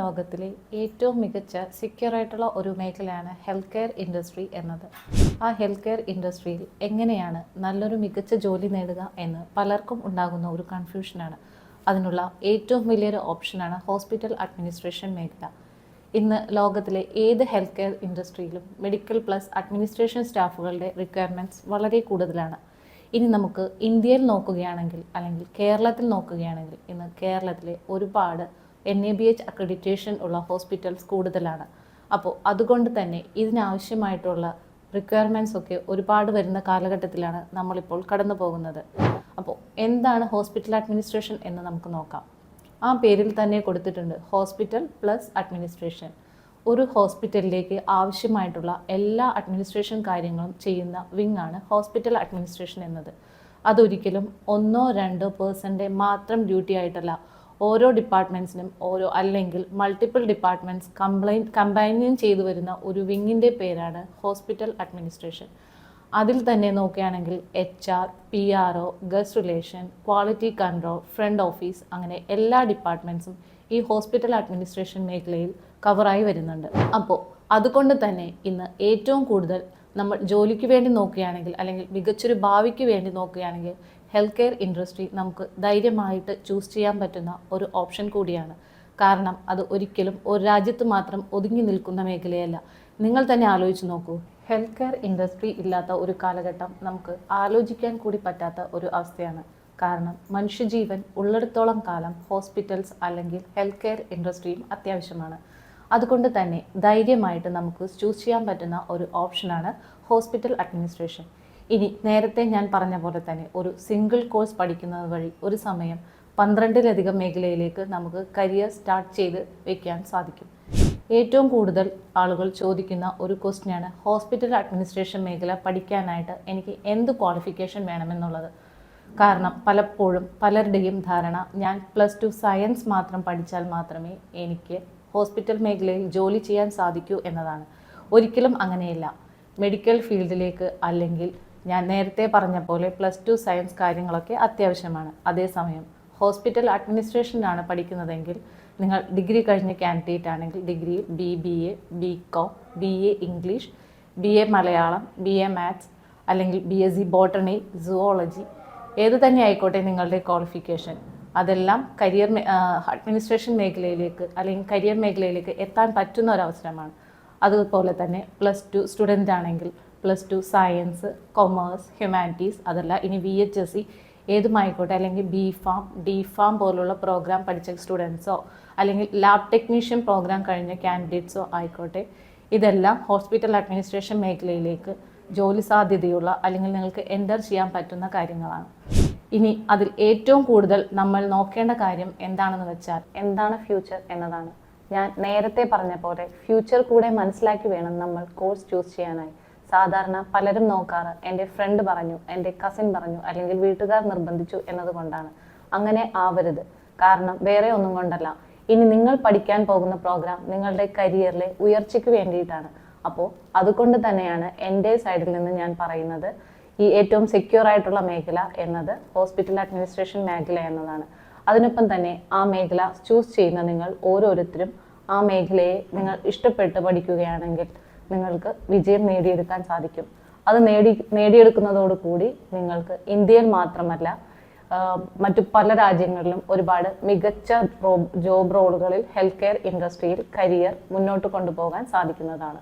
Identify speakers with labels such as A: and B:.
A: ലോകത്തിലെ ഏറ്റവും മികച്ച സെക്യൂർ ആയിട്ടുള്ള ഒരു മേഖലയാണ് ഹെൽത്ത് കെയർ ഇൻഡസ്ട്രി എന്നത്. ആ ഹെൽത്ത് കെയർ ഇൻഡസ്ട്രിയിൽ എങ്ങനെയാണ് നല്ലൊരു മികച്ച ജോലി നേടുക എന്ന് പലർക്കും ഉണ്ടാകുന്ന ഒരു കൺഫ്യൂഷനാണ് അതിനുള്ള ഏറ്റവും വലിയൊരു ഓപ്ഷനാണ് ഹോസ്പിറ്റൽ അഡ്മിനിസ്ട്രേഷൻ മേഖല. ഇന്ന് ലോകത്തിലെ ഏത് ഹെൽത്ത് കെയർ ഇൻഡസ്ട്രിയിലും മെഡിക്കൽ പ്ലസ് അഡ്മിനിസ്ട്രേഷൻ സ്റ്റാഫുകളുടെ റിക്വയർമെന്റ്സ് വളരെ കൂടുതലാണ്. ഇനി നമുക്ക് ഇന്ത്യയിൽ നോക്കുകയാണെങ്കിൽ അല്ലെങ്കിൽ കേരളത്തിൽ നോക്കുകയാണെങ്കിൽ ഇന്ന് കേരളത്തിലെ ഒരുപാട് N A B H accreditation ഉള്ള ഹോസ്പിറ്റൽസ് കൂടുതലാണ്. അപ്പോൾ അതുകൊണ്ട് തന്നെ ഇതിനാവശ്യമായിട്ടുള്ള റിക്വയർമെന്റ്സ് ഒക്കെ ഒരുപാട് വരുന്ന കാലഘട്ടത്തിലാണ് നമ്മളിപ്പോൾ കടന്നു പോകുന്നത്. അപ്പോൾ എന്താണ് ഹോസ്പിറ്റൽ അഡ്മിനിസ്ട്രേഷൻ എന്ന് നമുക്ക് നോക്കാം. ആ പേരിൽ തന്നെ കൊടുത്തിട്ടുണ്ട് ഹോസ്പിറ്റൽ പ്ലസ് അഡ്മിനിസ്ട്രേഷൻ ഒരു ഹോസ്പിറ്റലിലേക്ക് ആവശ്യമായിട്ടുള്ള എല്ലാ അഡ്മിനിസ്ട്രേഷൻ കാര്യങ്ങളും ചെയ്യുന്ന വിങ് ആണ് ഹോസ്പിറ്റൽ അഡ്മിനിസ്ട്രേഷൻ എന്നത്. അതൊരിക്കലും ഒന്നോ രണ്ടോ പേഴ്സന്റെ മാത്രം ഡ്യൂട്ടി ആയിട്ടല്ല ഓരോ ഡിപ്പാർട്ട്മെന്റ്സിനും ഓരോ അല്ലെങ്കിൽ മൾട്ടിപ്പിൾ ഡിപ്പാർട്ട്മെന്റ്സ് കംപ്ലൈൻ കമ്പൈനിങ് ചെയ്തു വരുന്ന ഒരു വിങ്ങിന്റെ പേരാണ് ഹോസ്പിറ്റൽ അഡ്മിനിസ്ട്രേഷൻ. അതിൽ തന്നെ നോക്കുകയാണെങ്കിൽ H R P R O guest relation quality control front office അങ്ങനെ എല്ലാ ഡിപ്പാർട്ട്മെന്റ്സും ഈ ഹോസ്പിറ്റൽ അഡ്മിനിസ്ട്രേഷൻ മേഖലയിൽ കവറായി വരുന്നുണ്ട്. അപ്പോൾ അതുകൊണ്ട് തന്നെ ഇന്ന് ഏറ്റവും കൂടുതൽ നമ്മൾ ജോലിക്ക് വേണ്ടി നോക്കുകയാണെങ്കിൽ അല്ലെങ്കിൽ മികച്ചൊരു ഭാവിക്ക് വേണ്ടി നോക്കുകയാണെങ്കിൽ ഹെൽത്ത് കെയർ ഇൻഡസ്ട്രി നമുക്ക് ധൈര്യമായിട്ട് ചൂസ് ചെയ്യാൻ പറ്റുന്ന ഒരു ഓപ്ഷൻ കൂടിയാണ്. കാരണം അത് ഒരിക്കലും ഒരു രാജ്യത്ത് മാത്രം ഒതുങ്ങി നിൽക്കുന്ന മേഖലയല്ല. നിങ്ങൾ തന്നെ ആലോചിച്ച് നോക്കൂ. ഹെൽത്ത് കെയർ ഇൻഡസ്ട്രി ഇല്ലാത്ത ഒരു കാലഘട്ടം നമുക്ക് ആലോചിക്കാൻ കൂടി പറ്റാത്ത ഒരു അവസ്ഥയാണ്. കാരണം മനുഷ്യജീവൻ ഉള്ളിടത്തോളം കാലം ഹോസ്പിറ്റൽസ് അല്ലെങ്കിൽ ഹെൽത്ത് കെയർ ഇൻഡസ്ട്രിയും അത്യാവശ്യമാണ്. അതുകൊണ്ട് തന്നെ ധൈര്യമായിട്ട് നമുക്ക് ചൂസ് ചെയ്യാൻ പറ്റുന്ന ഒരു ഓപ്ഷനാണ് ഹോസ്പിറ്റൽ അഡ്മിനിസ്ട്രേഷൻ. ഇനി നേരത്തെ ഞാൻ പറഞ്ഞ പോലെ തന്നെ ഒരു സിംഗിൾ കോഴ്സ് പഠിക്കുന്നത് വഴി ഒരു സമയം പന്ത്രണ്ടിലധികം മേഖലയിലേക്ക് നമുക്ക് കരിയർ സ്റ്റാർട്ട് ചെയ്ത് വയ്ക്കാൻ സാധിക്കും. ഏറ്റവും കൂടുതൽ ആളുകൾ ചോദിക്കുന്ന ഒരു ക്വസ്റ്റ്യനാണ് ഹോസ്പിറ്റൽ അഡ്മിനിസ്ട്രേഷൻ മേഖല പഠിക്കാനായിട്ട് എനിക്ക് എന്ത് ക്വാളിഫിക്കേഷൻ വേണമെന്നുള്ളത്. കാരണം പലപ്പോഴും പലരുടെയും ധാരണ ഞാൻ പ്ലസ് ടു സയൻസ് മാത്രം പഠിച്ചാൽ മാത്രമേ എനിക്ക് ഹോസ്പിറ്റൽ മേഖലയിൽ ജോലി ചെയ്യാൻ സാധിക്കൂ എന്നതാണ്. ഒരിക്കലും അങ്ങനെയല്ല. മെഡിക്കൽ ഫീൽഡിലേക്ക് അല്ലെങ്കിൽ ഞാൻ നേരത്തെ പറഞ്ഞ പോലെ പ്ലസ് ടു സയൻസ് കാര്യങ്ങളൊക്കെ അത്യാവശ്യമാണ്. അതേസമയം ഹോസ്പിറ്റൽ അഡ്മിനിസ്ട്രേഷനാണ് പഠിക്കുന്നതെങ്കിൽ നിങ്ങൾ ഡിഗ്രി കഴിഞ്ഞ കാൻഡിഡേറ്റ് ആണെങ്കിൽ degree B B A B com B A English B A Malayalam B A maths അല്ലെങ്കിൽ B S C botany zoology ഏത് തന്നെ ആയിക്കോട്ടെ നിങ്ങളുടെ ക്വാളിഫിക്കേഷൻ. അതെല്ലാം കരിയർ അഡ്മിനിസ്ട്രേഷൻ മേഖലയിലേക്ക് അല്ലെങ്കിൽ കരിയർ മേഖലയിലേക്ക് എത്താൻ പറ്റുന്ന ഒരു അവസരമാണ്. അതുപോലെ തന്നെ പ്ലസ് ടു സ്റ്റുഡന്റ് ആണെങ്കിൽ plus two science commerce humanities അതല്ല ഇനി വി എച്ച് എസ് സി ഏതുമായിക്കോട്ടെ അല്ലെങ്കിൽ ബി ഫാം ഡി ഫാം പോലുള്ള പ്രോഗ്രാം പഠിച്ച സ്റ്റുഡൻസോ അല്ലെങ്കിൽ ലാബ് ടെക്നീഷ്യൻ പ്രോഗ്രാം കഴിഞ്ഞ കാൻഡിഡേറ്റ്സോ ആയിക്കോട്ടെ ഇതെല്ലാം ഹോസ്പിറ്റൽ അഡ്മിനിസ്ട്രേഷൻ മേഖലയിലേക്ക് ജോലി സാധ്യതയുള്ള അല്ലെങ്കിൽ നിങ്ങൾക്ക് എന്റർ ചെയ്യാൻ പറ്റുന്ന കാര്യങ്ങളാണ്. ഇനി അതിൽ ഏറ്റവും കൂടുതൽ നമ്മൾ നോക്കേണ്ട കാര്യം എന്താണെന്ന് വെച്ചാൽ എന്താണ് ഫ്യൂച്ചർ എന്നതാണ്. ഞാൻ നേരത്തെ പറഞ്ഞ പോലെ ഫ്യൂച്ചർ കൂടെ മനസ്സിലാക്കി വേണം നമ്മൾ കോഴ്സ് ചൂസ് ചെയ്യാനായി. സാധാരണ പലരും നോക്കാറ്. എന്റെ ഫ്രണ്ട് പറഞ്ഞു എന്റെ കസിൻ പറഞ്ഞു അല്ലെങ്കിൽ വീട്ടുകാർ നിർബന്ധിച്ചു എന്നതുകൊണ്ടാണ്. അങ്ങനെ ആവരുത്. കാരണം വേറെ ഒന്നും കൊണ്ടല്ല. ഇനി നിങ്ങൾ പഠിക്കാൻ പോകുന്ന പ്രോഗ്രാം നിങ്ങളുടെ കരിയറിലെ ഉയർച്ചയ്ക്ക് വേണ്ടിയിട്ടാണ്. അപ്പോൾ അതുകൊണ്ട് തന്നെയാണ് എന്റെ സൈഡിൽ നിന്ന് ഞാൻ പറയുന്നത് ഈ ഏറ്റവും സെക്യൂർ ആയിട്ടുള്ള മേഖല എന്നത് ഹോസ്പിറ്റൽ അഡ്മിനിസ്ട്രേഷൻ മേഖല എന്നതാണ്. അതിനൊപ്പം തന്നെ ആ മേഖല ചൂസ് ചെയ്യുന്ന നിങ്ങൾ ഓരോരുത്തരും ആ മേഖലയെ നിങ്ങൾ ഇഷ്ടപ്പെട്ട് പഠിക്കുകയാണെങ്കിൽ നിങ്ങൾക്ക് വിജയം നേടിയെടുക്കാൻ സാധിക്കും. അത് നേടി നേടിയെടുക്കുന്നതോടുകൂടി നിങ്ങൾക്ക് ഇന്ത്യയിൽ മാത്രമല്ല മറ്റു പല രാജ്യങ്ങളിലും ഒരുപാട് മികച്ച ജോബ് റോളുകളിൽ ഹെൽത്ത് കെയർ ഇൻഡസ്ട്രിയിൽ കരിയർ മുന്നോട്ട് കൊണ്ടുപോകാൻ സാധിക്കുന്നതാണ്.